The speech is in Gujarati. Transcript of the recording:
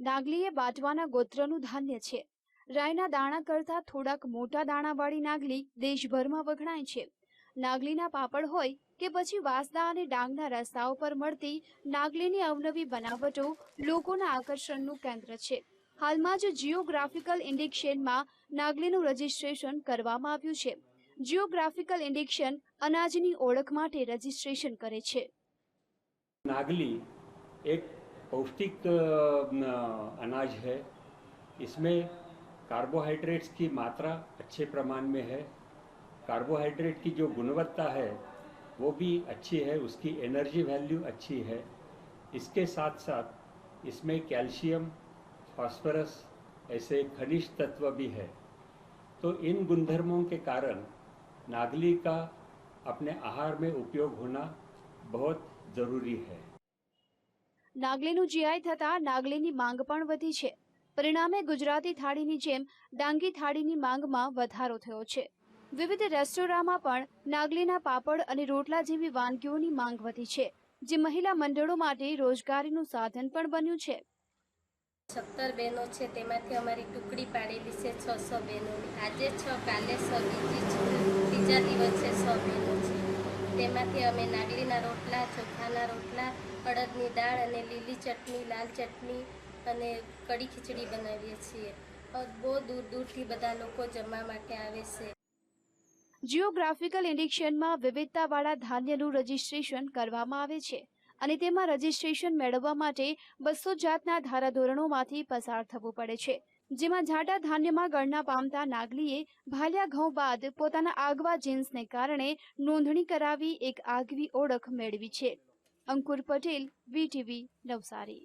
નાગલી એ બાટવાના ગોત્રનું ધાન્ય છે. રાયના દાણા કરતા થોડાક મોટા દાણાવાળી નાગલી દેશભરમાં વખણાય છે. નાગલીના પાપડ હોય કે પછી વાંસદા અને ડાંગના રસ્તાઓ પર મળતી નાગલીની અવનવી બનાવટો લોકોના આકર્ષણનું કેન્દ્ર છે. હાલમાં જ જિયોગ્રાફિકલ ઇન્ડિક્શનમાં નાગલીનું રજિસ્ટ્રેશન કરવામાં આવ્યું છે. જિયોગ્રાફિકલ ઇન્ડિક્શન અનાજની ઓળખ માટે રજિસ્ટ્રેશન કરે છે. નાગલી એક पौष्टिक अनाज है। इसमें कार्बोहाइड्रेट्स की मात्रा अच्छे प्रमाण में है। कार्बोहाइड्रेट की जो गुणवत्ता है, वो भी अच्छी है। उसकी एनर्जी वैल्यू अच्छी है। इसके साथ साथ इसमें कैल्शियम फॉस्फोरस ऐसे खनिज तत्व भी है। तो इन गुणधर्मों के कारण नागली का अपने आहार में उपयोग होना बहुत ज़रूरी है। નાગલીનું જીઆઈ થતાં નાગલીની માંગ પણ વધી છે. પરિણામે ગુજરાતી થાળીની જેમ ડાંગી થાળીની માંગમાં વધારો થયો છે. વિવિધ રેસ્ટોરાંમાં પણ નાગલીના પાપડ અને રોટલા જેવી વાનગીઓની માંગ વધી છે, જે મહિલા મંડળો માટે રોજગારીનું સાધન પણ બન્યું છે. સત્તર બહેનો છે, તેમાંથી અમારી ટુકડી પાડેલી છે છસો બહેનોની. આજે છ, કાલે છ બીજી છે, ત્રીજા દિવસે સો બહેનો. છે તેમાંથી અમે નાગલીના રોટલા, ચોખાના રોટલા, અડદની દાળ અને લીલી ચટણી, લાલ ચટણી અને કઢી ખીચડી બનાવીએ છીએ. બહુ દૂર દૂરથી બધા લોકો જમવા માટે આવે છે. જિયોગ્રાફિકલ ઇન્ડિક્શનમાં વિવિધતાવાળા ધાન્યનું રજિસ્ટ્રેશન કરવામાં આવે છે અને તેમાં રજીસ્ટ્રેશન મેળવવા માટે બસો જાતના ધારાધોરણોમાંથી પસાર થવું પડે છે. જેમાં જાડા ધાન્યમાં ગણના પામતા નાગલીએ ભાલ્યા ઘઉં બાદ પોતાના આગવા જીન્સને કારણે નોંધણી કરાવી એક આગવી ઓળખ મેળવી છે. અંકુર પટેલ વીટીવી નવસારી.